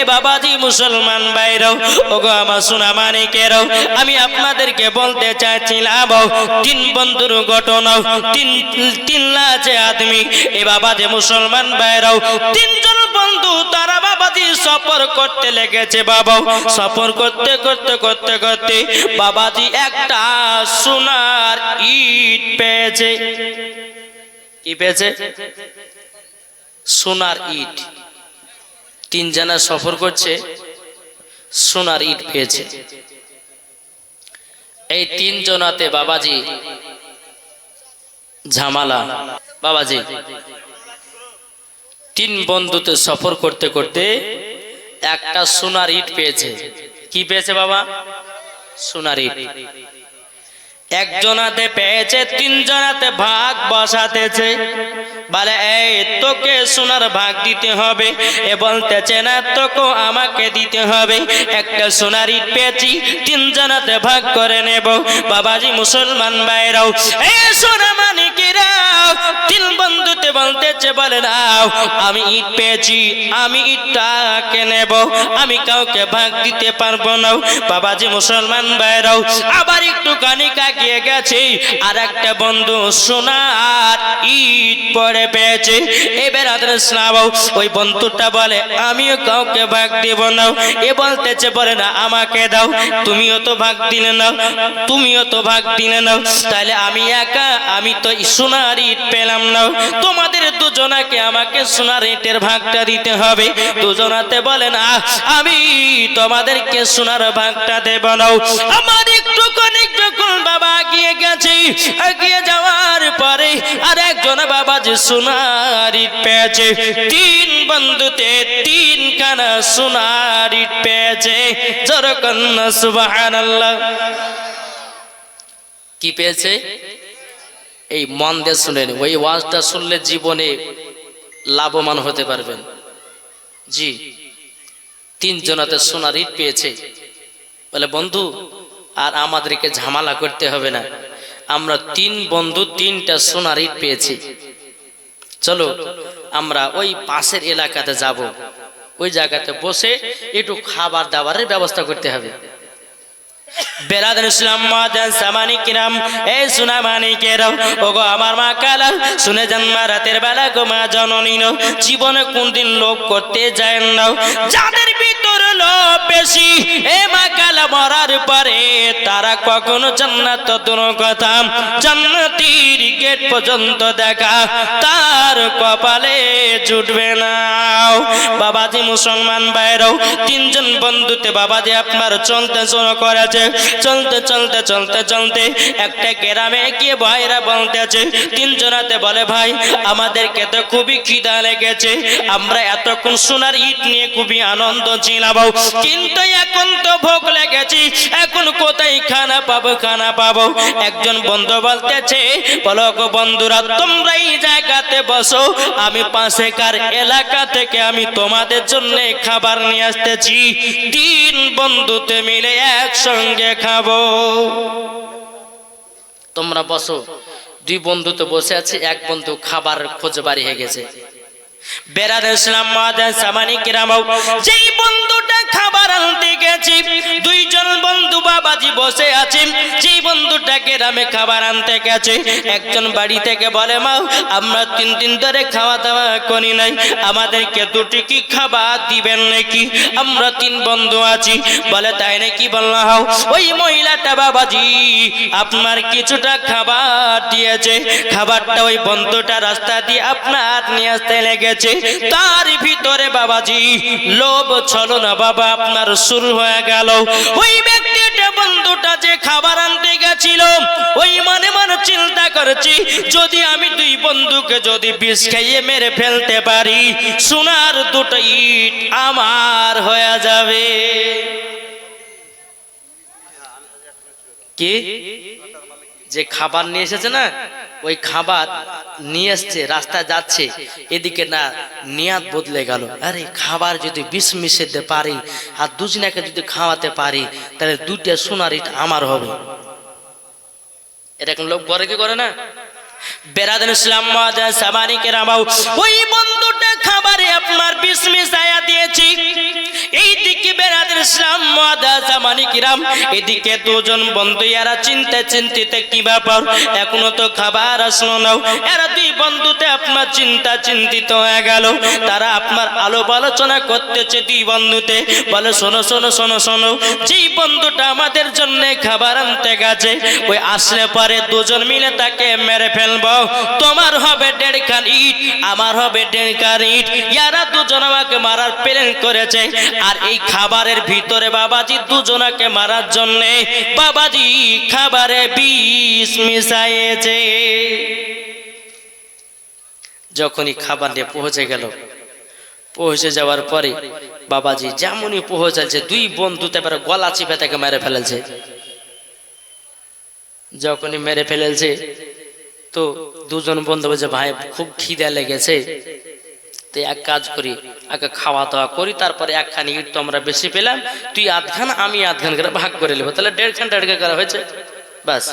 এ বাবাজি মুসলমান বাইরাও ওগো আমার সোনা মানিকেরাও আমি আপনাদেরকে বলতে চাইছিলাম, তিন বন্ধুর ঘটনা তিন তিন লাছে আদমি। এ বাবাজি মুসলমান বাইরাও তিনজন বন্ধু তারা বাবাজি সফর করতে লেগেছে বাবা। সফর করতে করতে করতে করতে বাবাজি একটা সোনার ইট পেয়েছে। কি পেয়েছে? সোনার ইট। তিন জানা সফর করছে, সোনার ইট পেয়েছে। এই তিন জনাতে বাবাজি, ঝামালা। বাবাজি, তিন বন্ধুতে সফর করতে করতে একটা সোনার ইট পেয়েছে। কি পেয়েছে বাবা? সোনার ইট। একজনাতে পেয়েছে, তিনজনাতে ভাগ বসাতেছে। বলে, এই তোকে সোনার ভাগ দিতে হবে এ বলতেছে না, তোকে আমাকে দিতে হবে। একটা সোনারি পেয়েছি, তিনজনাতে ভাগ করে নেব। বাবাজি মুসলমান বাইরাও এ সোনা মানিকিরা তিন বন্ধুতে বলতেছে বলে, নাও, আমি ইট পেয়েছি, আমি ইটটাকে নেব। আমি কাউকে ভাগ দিতে পারব না। বাবাজি মুসলমান ভাইরাও, আবার একটু কানিকা গিয়ে গেছে। আর একটা বন্ধু সোনার ইট পড়ে পেয়েছে। এবার আদর ইসলাম ওই বন্ধুটা বলে, আমিও কাউকে ভাগ দেব না। এ বলতেছে বলে, না, আমাকে দাও, তুমিও তো ভাগ দিলে নাও, তুমিও তো ভাগ দিলে নাও। তাহলে আমি একা, আমি তো সোনার ইট পেলাম না। তোমাদের দুজনাকে আমাকে সোনার ইটের ভাগটা দিতে হবে। দুজনাতে বলে না আমি তোমাদেরকে সোনার ভাগটা দেব না। আমার একটু অনেক যখন বাবা আগিয়ে গেছে আগিয়ে যাওয়ার পরে আর একজন বাবা যে সোনার ইট পেয়েছে, তিন বন্ধুতে তিন কানা সোনার ইট পেয়েছে। যেরকম সুবহানাল্লাহ। কি পেয়েছে? এই মন দিয়ে শুনেন, ওই ওয়াজটা শুনলে জীবনে লাভবান হতে পারবেন। জি তিন জনাতে সোনার ইট পেয়েছে। বলে, বন্ধু, আর আমাদেরকে ঝামেলা করতে হবে না। আমরা তিন বন্ধু, তিনটা সোনার ইট পেয়েছি। চলো, আমরা ওই পাশের এলাকাতে যাব। ওই জায়গাতে বসে একটু খাবার দাবারের ব্যবস্থা করতে হবে। বেরাদান ইসলাম মাদান সামানি কিরাম, এই সুনা মানি কেরাও ওগো আমার মা কালা শুনে মা, রাতের বেলা গো মা জননী জীবনে কোনদিন লোভ করতে যায় না। যাদের ভিতর লোভ বেশি মরার পরে তারা কখনো জান্নাত দূর কথা, জান্নাতির গেট পর্যন্ত দেখা, তার কপালে জুটবে না। বাবাজি মুসলমান বাইরেও তিনজন বন্ধুতে বাবাজি আপনার চলতে শুরু করেছে। চলতে চলতে চলতে চলতে একটা গ্রামে গিয়ে ভাইরা বলতেছে, তিনজনাতে বলে, ভাই, আমাদেরকে তো খুবই খিদা লেগেছে। আমরা এতক্ষণ সোনার ইট নিয়ে খুবই আনন্দ ছিলাম কিন্তু এখন তো ভোগ লেগেছি এখন কোথায় খানা পাবো খানা পাবো? একজন বন্ধু বলতেছে বলো বন্ধুরা তোমরা এই জায়গাতে বসো। আমি পাশে কার এলাকা থেকে আমি তোমাদের জন্য খাবার নিয়ে আসতেছি। তিন বন্ধুতে মিলে একসঙ্গে খাব। তোমরা বসো। দুই বন্ধু তো বসে আছে, এক বন্ধু খাবার খোঁজে বাড়ি হয়ে গেছে। বেড়াদ ইসলাম সামানি যেই বন্ধুটা খাবার আনতে গেছে, দুইজন বন্ধু বাবাজি বসে যেই বন্ধুটা গ্রামে খাবার আনতে গেছে, একজন বাড়ি থেকে বলে আমরা তিন দিন ধরে খাওয়া দাওয়া করি নাই। আমাদেরকে দুটি কি খাবার দিবেন নাকি? আমরা তিন বন্ধু আছি। বলে, তাই নাকি? বললা হাও, ওই মহিলাটা বাবাজি আপনার কিছুটা খাবার দিয়েছে। খাবারটা ওই বন্ধুটা রাস্তা দিয়ে আপনার নিয়ে আসতে লেগেছে। তার ভিতরে বাবাজি, লোভ ছলো না বাবা, আপনার শুরু হয়ে গেল। ওই ব্যক্তিটা বন্ধুটা যে খাবার আনতে গেছিল, ওই মনে মনে চিন্তা করছি, যদি আমি দুই বন্ধুকে যদি বিষ খাইয়ে মেরে ফেলতে পারি, সোনার দুটো ইট আমার হয়ে যাবে। কি? যে খাবার নিয়ে এসেছে না? ওই খাবার নিয়ে এসছে, রাস্তায় যাচ্ছে, এদিকে না নিয়াত বদলে গেল। আরে খাবার যদি বিষ মিশাতে পারি আর দুজনাকে যদি খাওয়াতে পারি, তাহলে দুইটা সোনার ইট আমার হবে। এরকম লোক করে কি করে না? বেরাদান ইসলাম ওই বন্ধুটা খাবারে আপনার দিয়েছি। ইসলাম মাদা জামানি কিরাম। এদিকে দুজন বন্ধু, এরা চিন্তা চিন্তিতে কি ব্যাপার? এখনও তো খাবার আসলো না। এরা দুই বন্ধুতে আপনার চিন্তা চিন্তিত হয়ে গেল। তারা আপনার আলোপ আলোচনা করতেছে দুই বন্ধুতে। বলে, শোনো শোনো শোনো শোনো, যেই বন্ধুটা আমাদের জন্য খাবার আনতে গেছে, ওই আসলে পরে দুজন মিলে তাকে মেরে ফেলব। তোমার হবে দেড় খান ইট, আমার হবে দেড় খান ইট। ইয়ারা দুজন আমাকে মারার প্ল্যান করেছে। আর এই খাবারের ভিতরে বাবাজি দুজনাকে মারার জন্য বাবাজি খাবারে বিষ মিশাইয়েছে। যখনই খাবার নিয়ে পৌঁছে গেল, পৌঁছে যাওয়ার পরে বাবাজি যেমনই পৌঁছাচ্ছে দুই বন্ধু তারপরে গলা চিপে তাকে মেরে ফেলেছে। যখনই মেরে ফেলেছে, তো দুজন বন্ধু বলছে, ভাই, খুব খিদে লেগেছে। তো এক কাজ করি, আগে খাওয়া দাওয়া করি, তারপরে একখানি ইট তো আমরা বেশি পেলাম, তুই আধখান, আমি আধখান করে ভাগ করে নেব। তাহলে দেড় খান দেড় খান করা হয়েছে। বাস,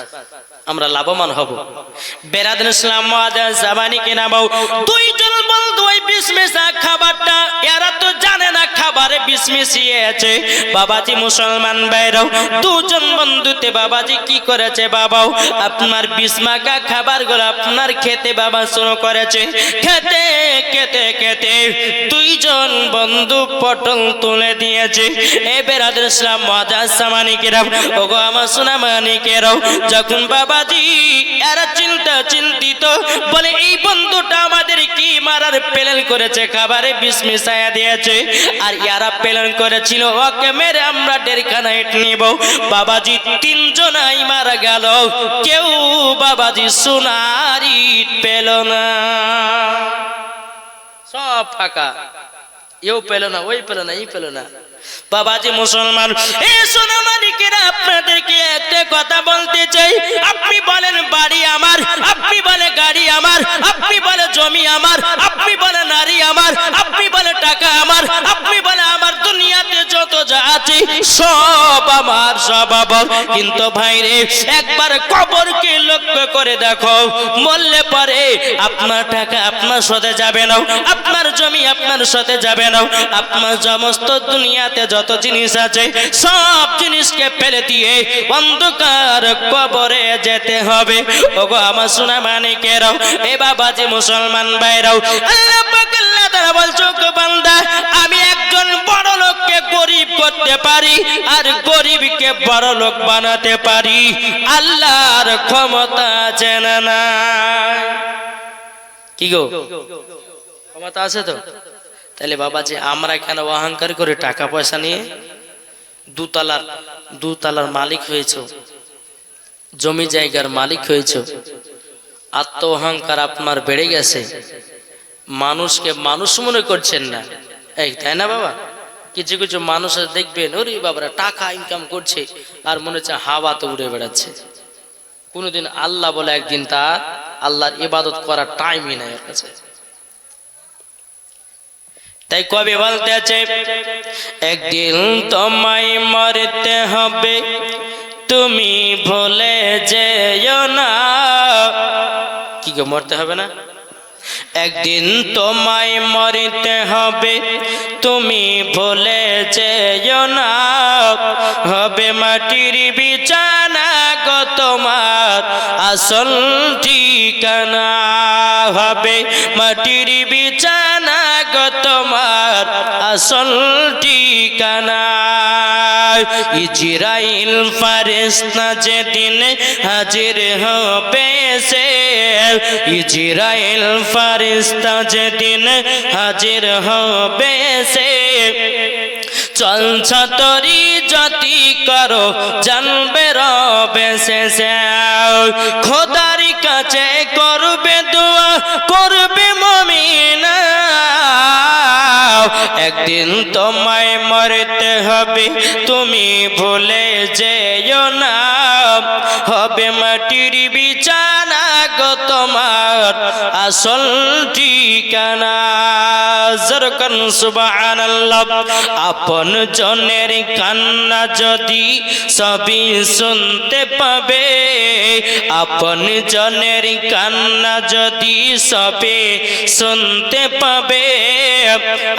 আমরা লাভবান হব। বেরাদিন ইসলাম জাবানি কেনা বউ, দুইজন বন্ধু ওই বিশ খাবারটা, এরা তো জানে না খাবারে বিষ মিশিয়েছে। বাবাজি মুসলমান বাইরাও দুজন বন্ধুতে বাবাজি কি করেছে বাবাও? আপনার বিষ মাখা খাবারগুলো আপনার খেতে বাবা শুরু করেছে। খেতে খেতে খেতে দুইজন বন্ধু পটল তুলে দিয়েছে। এ বেরাদের ইসলাম মজা সামানিকেরাও, ওগো আমার সোনা মানিকেরাও যখন বাবাজি এরা চিন্তা চিন্তিত, বলে, এই বন্ধুটা আমাদের কি মারার প্ল্যান করেছে? খাবারে বিষ মিশাইয়া দিয়েছে। আর ইয়ারা প্ল্যান করেছিল। ওকে মেরে আমরা ডেরখানা ইট নিব। বাবাজি তিনজনাই মারা গেল। কেউ বাবাজি সোনার ইট পেল না। সব ফাঁকা। এও পেল না, ওই পেল না, এই পেল না। বাবাজি মুসলমান, এ সোনা মালিকেরা আপনাদেরকে একটা কথা বলতে চাই। আপনি বলেন বাড়ি আমার, আপনি বলে গাড়ি আমার, আপনি বলে জমি আমার, আপনি বলে নারী আমার, আপনি বলে টাকা আমার, আপনি বলে আমার দুনিয়াতে যত যা আছে সব আমার, সব কিন্তু ভাইরে, একবার কবরকে লক্ষ্য করে দেখো বললে পরে আপনার টাকা আপনার সাথে যাবে না, আপনার জমি আপনার সাথে যাবে না, আপনার সমস্ত দুনিয়াতে যত জিনিস আছে, সব জিনিসকে ফেলে দিয়ে অন্ধকার কবরে যেতে হবে। ওগো আমার সোনা মানিকেরাও, এ বাবাজি মুসলমান ভাইরাও আমি একজন বড় লোককে পারি আর গরিবকে বড় লোক বানাতে পারি। আল্লাহর ক্ষমতা আছে না কি গো? ক্ষমতা আছে তো? তাহলে বাবা যে আমরা কেন অহংকার করে টাকা পয়সা নিয়ে দুতলার দুতলার মালিক হয়েছ? জমি জায়গার মালিক হয়েছ? আত্ম অহংকার আপনার বেড়ে গেছে। মানুষকে মানুষ মনে করছেন না। এই, তাই না বাবা? কিছু কিছু মানুষ দেখবেন, ওরে বাবারা, টাকা ইনকাম করছে, আর মনে হচ্ছে হাওয়া তো উড়ে বেড়াচ্ছে। কোনোদিন আল্লাহ বলে একদিন তার, আল্লাহর ইবাদত করার টাইমই নাই ওর কাছে। তাই কবি বলতেছে, একদিন তোমায় মরতে হবে, তুমি ভুলে যেও না। কি গো, মরতে হবে না? একদিন তোমায় মরতে হবে, তুমি ভুলে যেও না। হবে মাটির তোমার আসল ঠিকানা হবে? মাটির বিছানা গো তোমার আসল ঠিকানা ইজরাইল ফারেস্তা যেদিন হাজির হবে সে, ইজরাইল ফারিস্তা যেদিন হাজির হবে সে। চলছ তরি যতি করো, জানবে রবে শেষে খোদার কাছে করবে দোয়া, করবে মমিনা। একদিন তোমায় মরতে হবে, তুমি ভুলে যেও না। হবে মাটির বিছানা গো তোমার আসল ঠিকানা। আপন জনের কান্না যদি সবই শুনতে পাবে, আপন জনের কান্না যদি সবে শুনতে পাবে।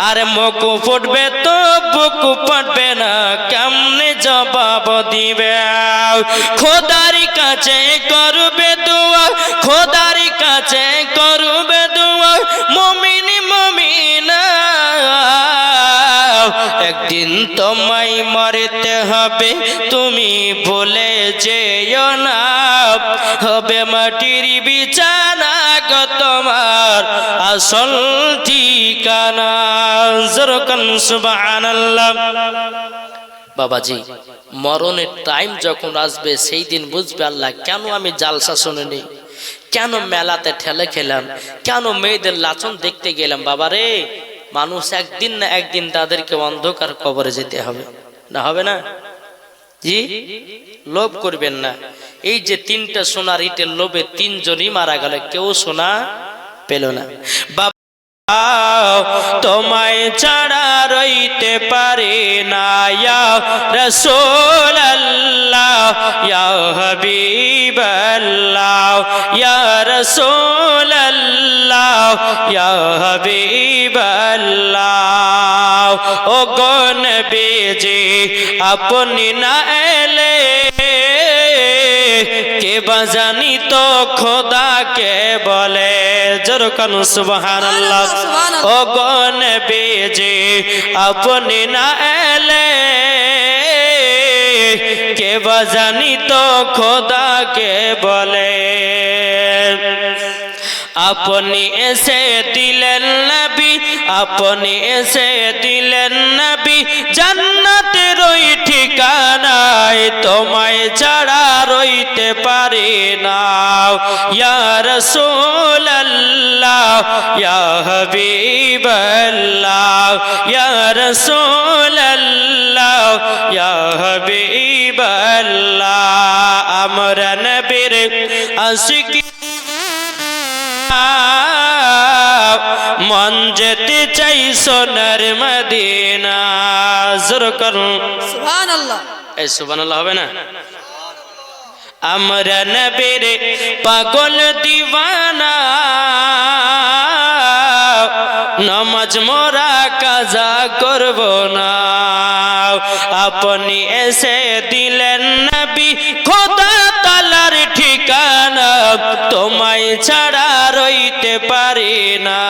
আর মুখ ফুটবে তো বুক ফুটবে না, কেমনে জবাব দিবে। খোদার কাছে করবে দোয়া, খোদার কাছে করবে দোয়া, মমিনি মমিনা। একদিন তোমায় মরতে হবে, তুমি বলে যেও না। হবে মাটির বিছানা গো তোমার আসল ঠিকানা। জরকন সুবহানাল্লাহ। বাবাজি, মরণের টাইম যখন আসবে, সেই দিন বুঝবে আল্লাহ, কেন আমি জালসা শুনিনি? কেন মেলাতে ঠেলে খেলাম? কেন মেয়েদের লাচন দেখতে গেলাম? বাবা রে মানুষ একদিন না একদিন তাদেরকে অন্ধকার কবরে যেতে হবে। না হবে না? জি? লোভ করবেন না। এই যে তিনটা সোনার ইটের লোভে তিনজনই মারা গেল, কেউ সোনা পেল না। তোমায় ছাড়া রইতে পারে না, ইয়া রসুল আল্লাহ ইয়া হাবিব আল্লাহ ইয়া রসুল আল্লাহ ইয়া হাবিব আল্লাহ ও গন বেজে আপনি না এলে কে বাজানি তো খোদাকে বলে? জরকান সুবহানাল্লাহ। ও গন বেজে আপনি না এলে কে বাজানি তো খোদাকে বলে? আপনি এসে দিলেন নবী আপনি এসে দিলেন নবী। জান্নাতের ওই ঠিকানায় তোমায় ছাড়া রইতে পারে না। ইয়া রাসূলুল্লাহ ইয়া হাবিবাল্লাহ ইয়া রাসূলুল্লাহ ইয়া হাবিবাল্লাহ। আমরা নবীর আশিকি মন যেতে চাই সোনার মদিনা। জোর করুন। সুবহানাল্লাহ। এই সুবহানাল্লাহ হবে না? আমরা নবীর পাগল দিওয়ানা। নমাজ মোরা কাজা করব না। আপনি এসে তোমায় ছাড়া রইতে পারি না।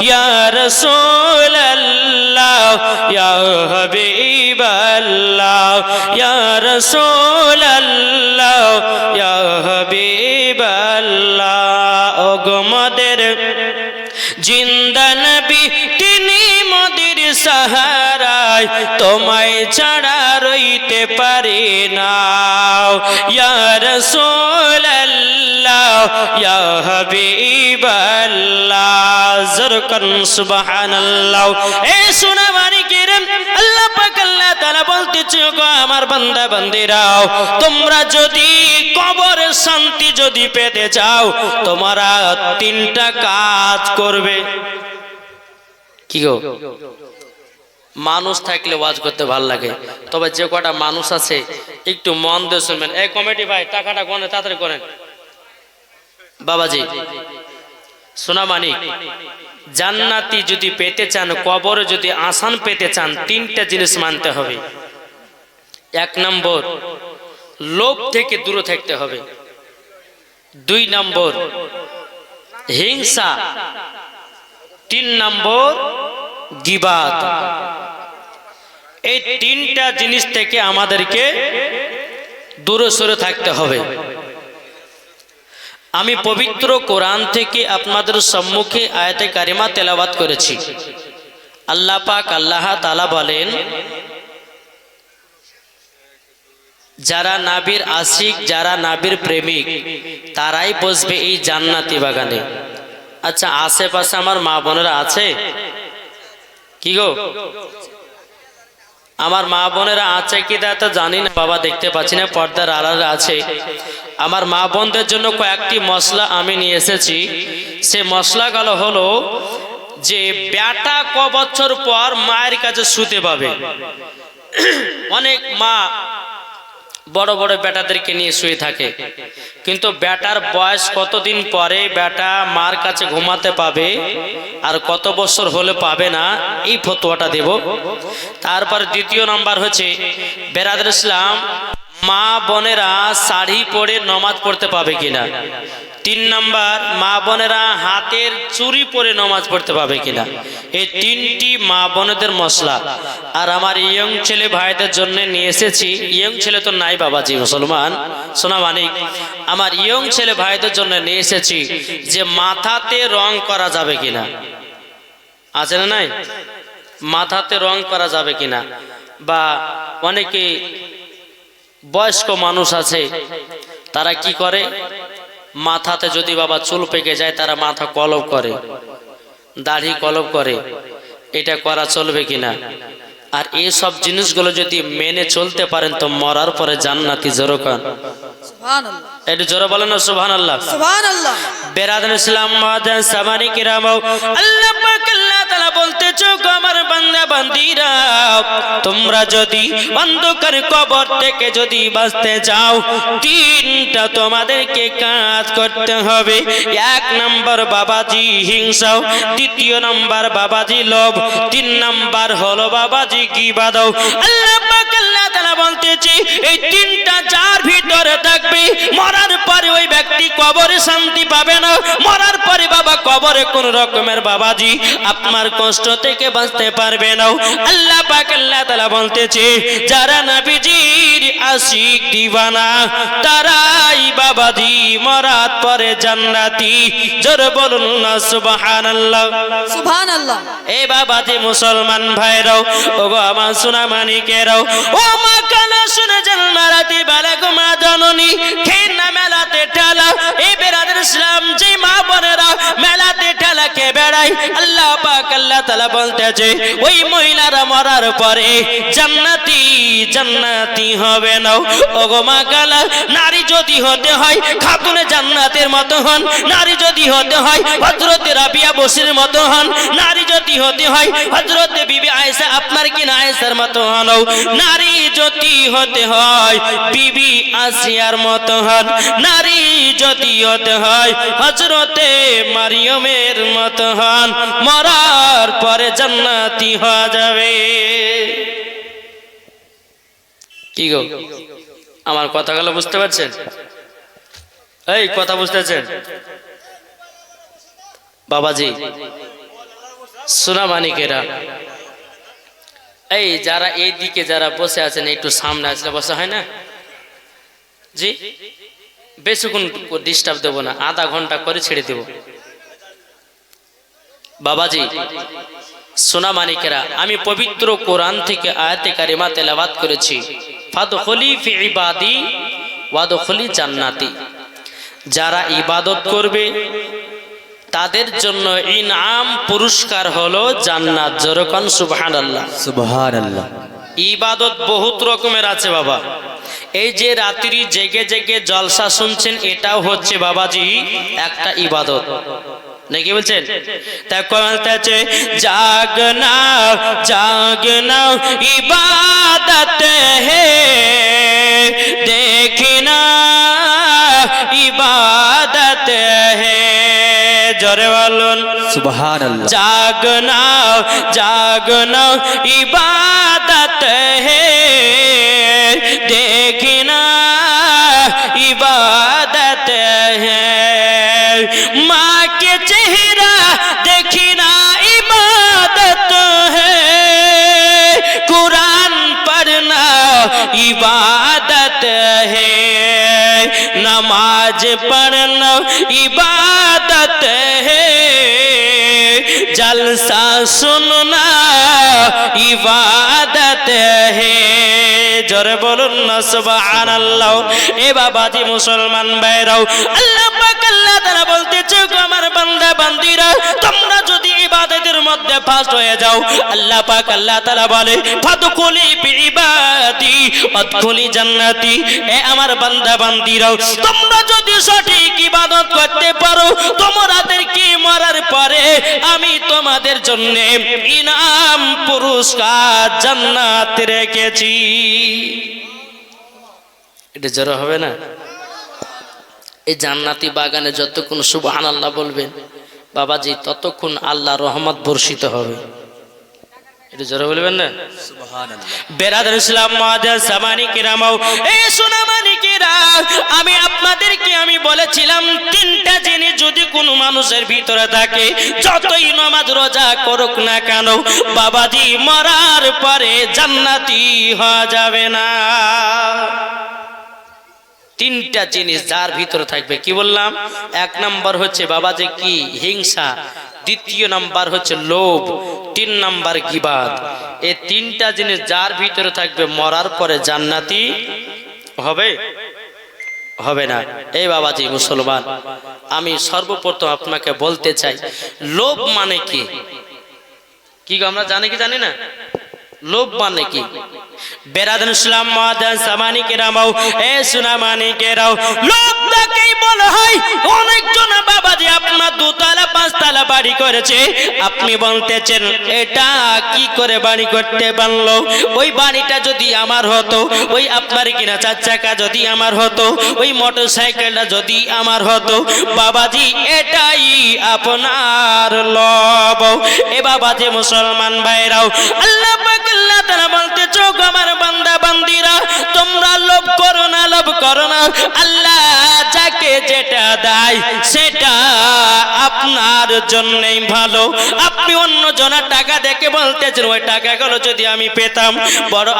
ইয়া রাসূলুল্লাহ, ইয়া হাবিবাল্লাহ, ইয়া রাসূলুল্লাহ, ইয়া হাবিবাল্লাহ। ওগমদের জিন্দা নবী, তিনি মদির সাহারায় তোমায় ছাড়া রইতে পারি না। ইয়া রাসূলুল্লাহ, ইয়া হাবিবাল্লাহ। জরকান সুবহানাল্লাহ। কিরম আল্লাহ তোমরা যদি কবরের শান্তি যদি পেতে চাও, তোমরা তিনটা কাজ করবে। কি গো? মানুষ থাকলে ওয়াজ করতে ভালো লাগে, তবে যে কটা মানুষ আছে, একটু মন দিয়ে শুনবেন। এই কমিটি ভাই, টাকাটা কোনে তাড়াতাড়ি করেন। বাবাজি সোনা মানিক, জান্নাতি যদি পেতে চান, কবরে যদি আসান পেতে চান, তিনটা জিনিস মানতে হবে। এক নম্বর, লোভ থেকে দূরে থাকতে হবে। দুই নম্বর, হিংসা। তিন নম্বর গিবাদ এই তিনটা জিনিস থেকে আমাদেরকে দূরে সরে থাকতে হবে। আমি পবিত্র কোরআন থেকে আপনাদের সম্মুখে আয়াতে কারিমা তেলাবাত করেছি। আল্লাহ পাক আল্লাহ তালা বলেন, যারা নাবির আশিক, যারা নাবির প্রেমিক, তারাই বসবে এই জান্নাতি বাগানে। আচ্ছা আশেপাশে আমার মা বোনেরা আছে? কি গো? আমার মা বোনেরা আছে কি তা তো জানি না। বাবা, দেখতে পাচ্ছি না, পর্দার আড়ালে আছে। আমার মা বোনদের জন্য কয়েকটি মশলা আমি নিয়ে এসেছি। সে মশলাগুলো হলো যে বেটা ক বছর পর মায়ের কাছে শুতে পাবে। অনেক মা বড় বড় বেটাদেরকে নিয়ে শুয়ে থাকে। কিন্তু বেটার বয়স কতদিন পরে বেটা মার কাছে ঘুমাতে পাবে আর কত বছর হলে পাবে না, এই ফতোয়াটা দেব। তারপর দ্বিতীয় নাম্বার হচ্ছে বেরাদুল ইসলাম, মা বোনেরা শাড়ি পরে নমাজ পড়তে পাবে কিনা? তিন নাম্বার, মা বোনেরা হাতের চুরি পরে নমাজ পড়তে পাবে কিনা? এই তিনটি মা বোনেদের মশলা। আর আমার ইয়ং ছেলে ভাইদের জন্য নিয়ে এসেছি। ইয়ং ছেলে তো নাই বাবাজি, মুসলমান। সোনা মানিক, আমার ইয়ং ছেলে ভাইদের জন্য নিয়ে এসেছি যে মাথাতে রং করা যাবে কিনা। আছে না নাই? মাথাতে রং করা যাবে কিনা? বা অনেকে বয়স্ক মানুষ আছে, তারা কি করে? মাথাতে যদি বাবা চুল পেকে যায় তারা মাথা কলব করে দাড়ি কলব করে এটা করা চলবে কিনা? আর এই সব জিনিসগুলো যদি মেনে চলতে পারেন তো মরার পরে জান্নাতি জোরকান সুবহানাল্লাহ। একটু জোরে বলেন না সুবহান আল্লাহ সুবহানাল্লাহ ইসলাম সামানি আল্লাহ পাক আল্লাহ তাআলা বান্দিরা, তোমরা যদি অন্ধকার কবর থেকে যদি বাঁচতে চাও, তিনটা তোমাদেরকে কাজ করতে হবে। এক নম্বর বাবাজি হিংসাও দ্বিতীয় নম্বর বাবাজি লোভ, তিন নম্বর হলো বাবাজি কি বাদাও। এই তিনটা যার ভিতরে থাকবে, মরার পরে ওই ব্যক্তি কবরে শান্তি পাবে না, মরার পরে বাবা কবরে কোন রকমের বাবাজি আপনার কষ্ট থেকে বাঁচতে পারবে না। আল্লাহ পাক আল্লাহ তাআলা বলতেছে যারা নবীজির আশিক দিবানা তারাই বাবাজি মরার পরে জান্নাতি। জোর বলুন না সুবহানাল্লাহ। সুবহানাল্লাহ। এ বাবাজি মুসলমান ভাইরাও ও গো আমার সোনা মানিকেরাও ও মা কানা শুনে যান মারাতি বালা গো মা জননী খেন না মেলাতে ঠেলা এই বেরাদের ইসলাম যে মা বোনেরা মেলাতে ঠেলা কে বেড়াই আল্লাহ পাক আল্লাহ তাআলা বলতেছে ওই মহিলারা মরার পরে জান্নাতি জান্নাতি হবে না। ও গো মা কালা, নারী যদি হতে হয়, খাতুনে জান্নাতের মতো হন। নারী যদি হতে হয় হজরতে রাবিয়া বসির মতো হন। নারী যদি হতে হয় হজরতে বিবি আয়েশা আপনার কি না আয়েশার মতো হন। নারী যদি হতে হয়, বিবি আসিয়ার মতো হন। নারী যদি হতে হয় হজরতে মারিয়মের মতো হন। মরার পরে জান্নাতি হওয়া যাবে। কি গো? আমার কথাগুলো বুঝতে পারছেন? এই, কথা বুঝতেছেন? বাবাজি, সোনা মানিকেরা, এই যারা এই দিকে যারা বসে আছেন, একটু সামনে আসলে বসা হয় না? জি? বেশিক্ষণ ডিস্টার্ব দেবো না, আধা ঘণ্টা করে ছেড়ে দেব। বাবাজি সোনা মানিকেরা আমি পবিত্র কোরআন থেকে আয়াতে কারিমা তেলাবাত করেছি। ফাদখলি ফি ইবাদি ওয়াদখলি জান্নাতি। যারা ইবাদত করবে তাদের জন্য ইনাম পুরস্কার হলো জান্নাত। জরকান সুবহানাল্লাহ। সুবহানাল্লাহ। ইবাদত বহুত রকমের আছে বাবা। এই যে রাত্রি জেগে জেগে জলসা শুনছেন এটাও হচ্ছে বাবাজি একটা ইবাদত। নাকি বলছেন? তা কোয়ালতাছে জাগ না জাগ না ইবাদত হে দেখিনা ইবাদত হে। জরে বলুন। সুবহানাল্লাহ। জাগ না জাগ না ইবাদত হে দেখ নামাজ পড়না, ইবাদত হে। জলসা সুননা ইবাদত হে। জোরে বলুন না, সুবহানাল্লাহ। এ বাবা জি মুসলমান ভাইরাও, আল্লাহ পাক আল্লাহ তাআলা বলতেছে গো আমার বান্দা, বান্দিরা মধ্যে ফাস্ট হয়ে যাও। আল্লাহ পাক আল্লাহ তাআলা বলে, ফাদখুলি বিইবাদি ওয়াদখুলি জান্নাতি। এ আমার বান্দা বান্দিরাও, তোমরা যদি সঠিক ইবাদত করতে পারো তোমাদেরকে মরার পরে আমি তোমাদের জন্য ইনাম পুরস্কার জান্নাত রেখেছি। এটা জড়ো হবে না? এই জান্নাতি বাগানে যতক্ষণ সুবহান আল্লাহ বলবেন বাবাজি, ততক্ষণ আল্লাহ রহমত বর্ষিত হবে। না? বেরাদার ইসলাম সামানি কিরামাও এই সোনামানি কিরা আমি আপনাদেরকে আমি বলেছিলাম, তিনটা জিনিস যদি কোনো মানুষের ভিতরে থাকে, যতই নামাজ, রোজা করুক না কেন, বাবাজি মরার পরে জান্নাতি হওয়া যাবে না। তিনটা জিনিস যার ভিতরে থাকবে। কি বললাম? এক নাম্বার হচ্ছে বাবা যে কি? হিংসা। দ্বিতীয় নাম্বার হচ্ছে লোভ। তিন নাম্বার গিবাদ। এই তিনটা জিনিস যার ভিতরে থাকবে, মরার পরে জান্নাতি হবে? হবে না। এই বাবাজি মুসলমান, আমি সর্বপ্রথম আপনাকে বলতে চাই, লোভ মানে কি? কি আমরা জানি কি জানি না? লোভ মানে কি? বেরাদান ইসলাম মহাদান সামানি কেরামাও, এ সুনামানি কেরাও। লোক তাকেই বলা হয়। অনেকজন বাবাজি আপনার দুতলা, পাঁচতলা বাড়ি করেছে। আপনি বলতেছেন, এটা কি করে বাড়ি করতে পারল? ওই বাড়িটা যদি আমার হতো, ওই আপনার কিনা চার চাকা যদি আমার হতো, ওই মোটর সাইকেলটা যদি আমার হতো, বাবাজি, এটাই আপনার লব এ বাবাজি মুসলমান ভাইরাও, আল্লাহ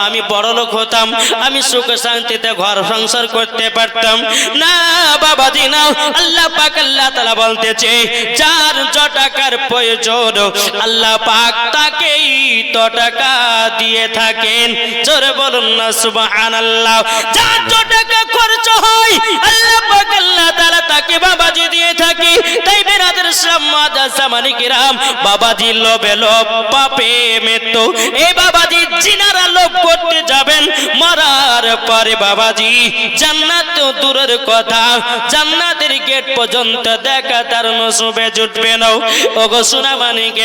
আমি বড় লোক হতাম, আমি সুখ শান্তিতে ঘর সংসার করতে পারতাম। না, বাবাজি, না। আল্লাহ পাক, আল্লাহ তাআলা বলতেছে, যার য টাকার প্রয়োজন, আল্লাহ পাক তাকেই তো টাকা দিয়ে থাকেন। জোরে বলুন না, সুবহানাল্লাহ। যার টাকা খরচ হয়, আল্লাহ পাক, আল্লাহ তাআলা তাকে বাবাজি দিয়ে থাকি। তাই বেরাদের সামাদা সামানি কিরাম বাবাজি লোভে লোভ, পাপে মৃত্যু। এই বাবাজি জিনারা লোভ করতে যাবেন, মরার পরে বাবাজি জান্নাত তো দূরের কথা। জান্নাতের গেট পর্যন্ত দেখা তার নসবে জুটবে না। ওগো সোনা মানিকে